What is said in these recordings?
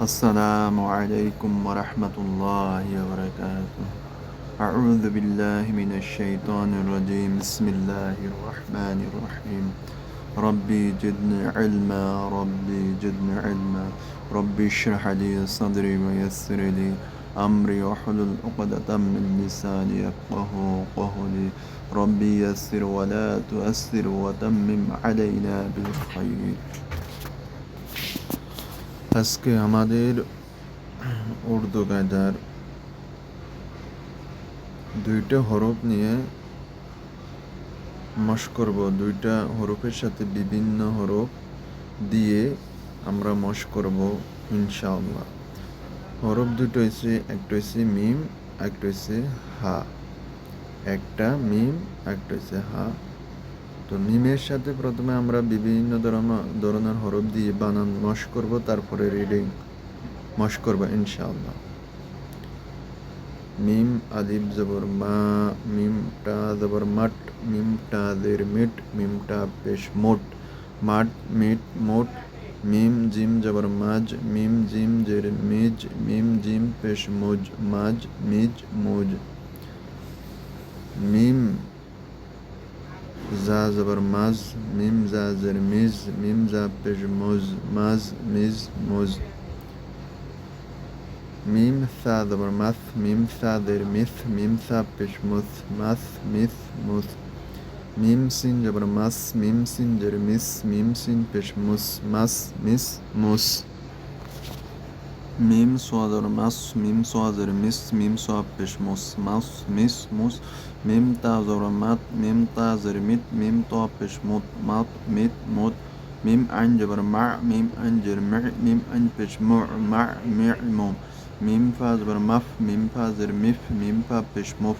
السلام عليكم ورحمة الله وبركاته. أعوذ بالله من الشيطان الرجيم. بسم الله الرحمن الرحيم. ربي جدني علما ربي جدني علما. ربي اشرح لي صدري ويسر لي أمري واحلل عقدة من لساني يفقه قولي. ربي يسر ولا تؤسر وتمم علينا بالخير. আজকে আমাদের উর্দু কায়দার দুইটা হরফ নিয়ে মশ করব। দুইটা হরফের সাথে বিভিন্ন হরফ দিয়ে আমরা মশ করব ইনশাআল্লাহ। হরফ দুটো হয়েছে একটা হয়েছে মিম, একটা হয়েছে হা। একটা মিম, একটা হয়েছে হা। তো মিমের সাথে প্রথমে আমরা বিভিন্ন ধরনের হরফ দিয়ে বানান, মশ করব, তারপরে রিডিং মশ করব, ইনশাআল্লাহ। মিম আদিব জবর মা মিমটা জবর মাট মিমটা দের মিট মিমটা পেশ মোট, মাট, মিট, মোট, মিম জিম জবর মাজ, মিম জিম জের মিজ, মিম জিম পেশ মোজ, মাজ, মিজ, মোজ। মিম জা জবর মাজ মিম জা জের মিজ মিম জা পেশ মোজ মাজ মিজ মোজ মিম সা জবর মাস মিম সা দের মিস মিম সা পেশ মুস মাস মিস মুস মিম সিন জবর মাস মিম সিন জের মিস মিম সিন পেশ মুস মাস মিস মুস মিম সোয়াজর মাস মিম সোয়াজের মিস মিম সোয়া পেশ মুস মাস মিস মুস মিম তাজর মাত মিম তাজের মিত মিম তোয়া পেশ মুত মাত মিত মুত মিম আইন জবর মা মিম আইন জের মে মিম আইন পেশ মু মা মে মু মিম ফা জবর মাফ মিম ফা জের মিফ মিম ফা পেশ মুফ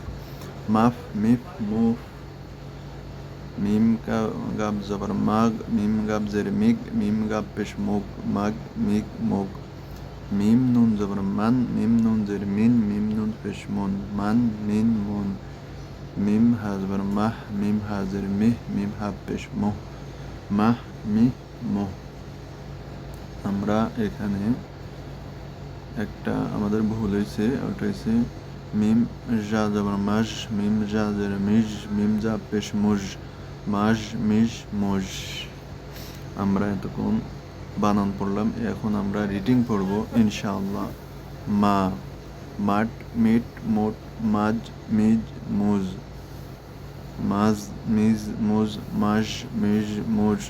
মাফ মিফ মুফ মিম গাব জবর মাগ মিম গাব জের মিগ মিম গাব পেশ মুগ মাগ মিগ মুগ মিম নুন জবর মান মিম নুন জের মিন মিম নুন পেশ মুন মান মিন মুন মিম হা জবর মাহ মিম হা জের মিহ মিম হা পেশ মুহ মাহ মি মুহ আমরা এখানে একটা আমাদের ভুল হয়েছে ওটা হয়েছে মিম জা জবর মাজ মিম জা জের মিজ মিম জা পেশ মুজ মাজ মিজ মুজ আমরা এতক্ষণ বানান পড়লাম এখন আমরা রিডিং পড়ব ইনশাআল্লাহ মা মাট মিট মোট মাজ মিজ মুজ মাজ মিজ মুজ মাজ মিজ মুজ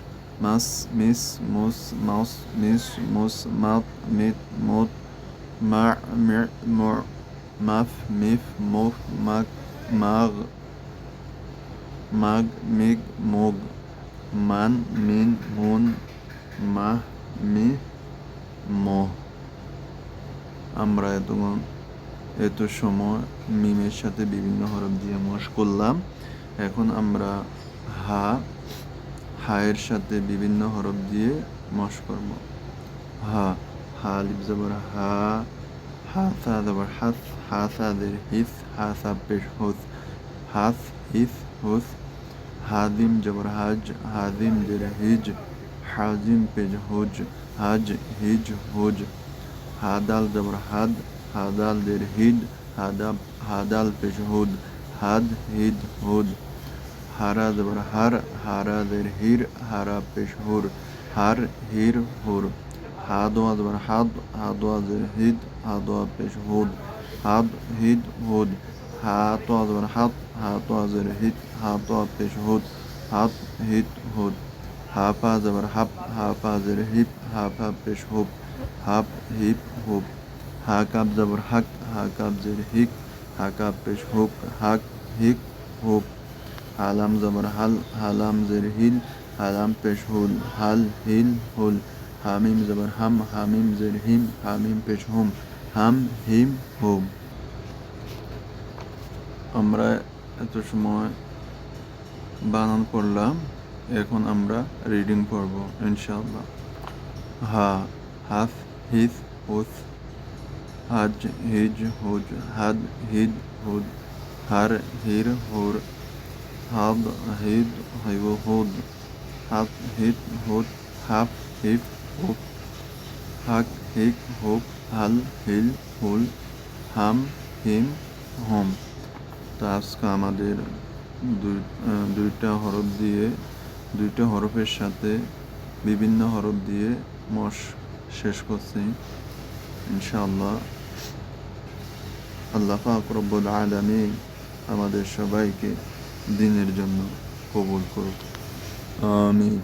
মাস মিস মুস মাউস মিস মুস মাত মিট মোট মা মি মু মাফ মিফ মুফ মাগ মাগ মাগ মিগ মুগ মান মিন মুন মাহ মি ম আমরা এতক্ষণ এত সময় মিমের সাথে বিভিন্ন হরফ দিয়ে মশ করলাম। এখন আমরা হা, হায়ের সাথে বিভিন্ন হরফ দিয়ে মশ করব। হা হা লিপ জবর হা হা, সা জবর হাস, হা, সা দের হিস, হা, সা পেশ হুস, হাস, হিস, হুস হাদিম জবর হাজ হাদিম দের হিজ হাজিম পেজ হুজ হাজ হিজ হুজ হাদাল জবর হাদ হাদাল দের হিদ হাদা হাদাল পেশ হুদ হাদ হিদ হুদ হারা জবর হার হারা দের হির হারা পেশ হুর হার হির হুর হাদোয়া জবর হাদ হাদোয়া দের হিদ হাদোয়া পেশ হুদ হাদ হিদ হুদ হাতোয়া জবর হাত হাতোয়া দের হিদ হাতোয়া পেশ হুদ হাত হিদ হুদ হাফা জবর হাপ হাফা জের হিপ হাফা পেশ হুপ হাপ হিপ হুপ, হা কাপ জবর হাক, হা কাপ জের হিক, হা কাপ পেশ হুক হাক, হিক, হুপ হালাম জবর হাল হালাম জের হিল হালাম পেশ হুল, হাল, হিল, হুল হামিম জবর হাম হামিম জের হিম হামিম পেশ হুম, হাম, হিম, হুম। আমরা এত সময় বানান পড়লাম এখন আমরা রিডিং পড়ব, ইনশাআল্লাহ। হা, হাফ হিস হুস হাজ, হিজ, হুজ, হাদ, হিদ, হুদ, হার, হির, হুর হাদ হিদ হিব হুদ, হাফ, হিদ, হুদ, হাফ, হিফ হুফ হাক, হিক, হুক, হাল, হিল, হুল, হাম, হিম, হোম। তো আজকে আমাদের দুই দুইটা হরফ দিয়ে দুইটা হরফের সাথে বিভিন্ন হরফ দিয়ে মশ শেষ করছি, ইনশাআল্লাহ। আল্লাহ পাক রব্বুল আলামিন আমাদের সবাইকে দিনের জন্য কবুল করুক। আমিন।